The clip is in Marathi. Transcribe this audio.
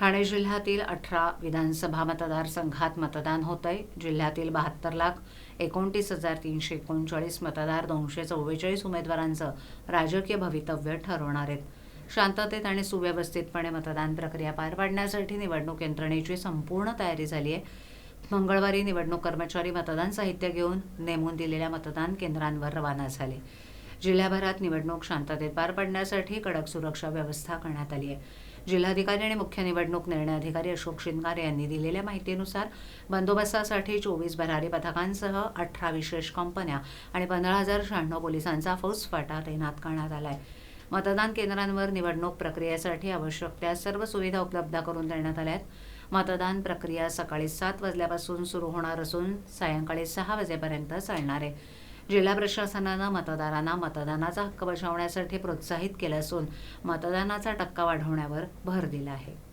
ठाणे जिल्ह्यातील अठरा विधानसभा मतदारसंघात मतदान होत आहे जिल्ह्यातील बहात्तर लाख एकोणतीस हजार तीनशे एकोणचाळीस मतदार दोनशे चव्वेचाळीस उमेदवारांचं राजकीय भवितव्य ठरवणार आहेत. शांततेत आणि सुव्यवस्थितपणे मतदान प्रक्रिया पार पाडण्यासाठी निवडणूक यंत्रणेची संपूर्ण तयारी झाली आहे. मंगळवारी निवडणूक कर्मचारी मतदान साहित्य घेऊन नेमून दिलेल्या मतदान केंद्रांवर रवाना झाले. जिल्ह्याभरात निवडणूक शांततेत पार पाडण्यासाठी कडक सुरक्षा व्यवस्था करण्यात आली आहे. जिल्हाधिकारी आणि मुख्य निवडणूक निर्णय अधिकारी अशोक शिंगारे यांनी दिलेल्या माहितीनुसार बंदोबस्तासाठी चोवीस भरारी पथकांसह अठरा विशेष कंपन्या आणि पंधरा हजार शहाण्णव पोलिसांचा फौजफाटा तैनात करण्यात आला आहे मतदान केंद्रांवर निवडणूक प्रक्रियेसाठी आवश्यक त्या सर्व सुविधा उपलब्ध करून देण्यात आल्या आहेत. मतदान प्रक्रिया सकाळी सात वाजल्यापासून सुरू होणार असून सायंकाळी सहा वाजेपर्यंत चालणार आहे. जिल्हा प्रशासनानं मतदारांना मतदानाचा हक्क बजावण्यासाठी प्रोत्साहित केलं असून मतदानाचा टक्का वाढवण्यावर भर दिला आहे.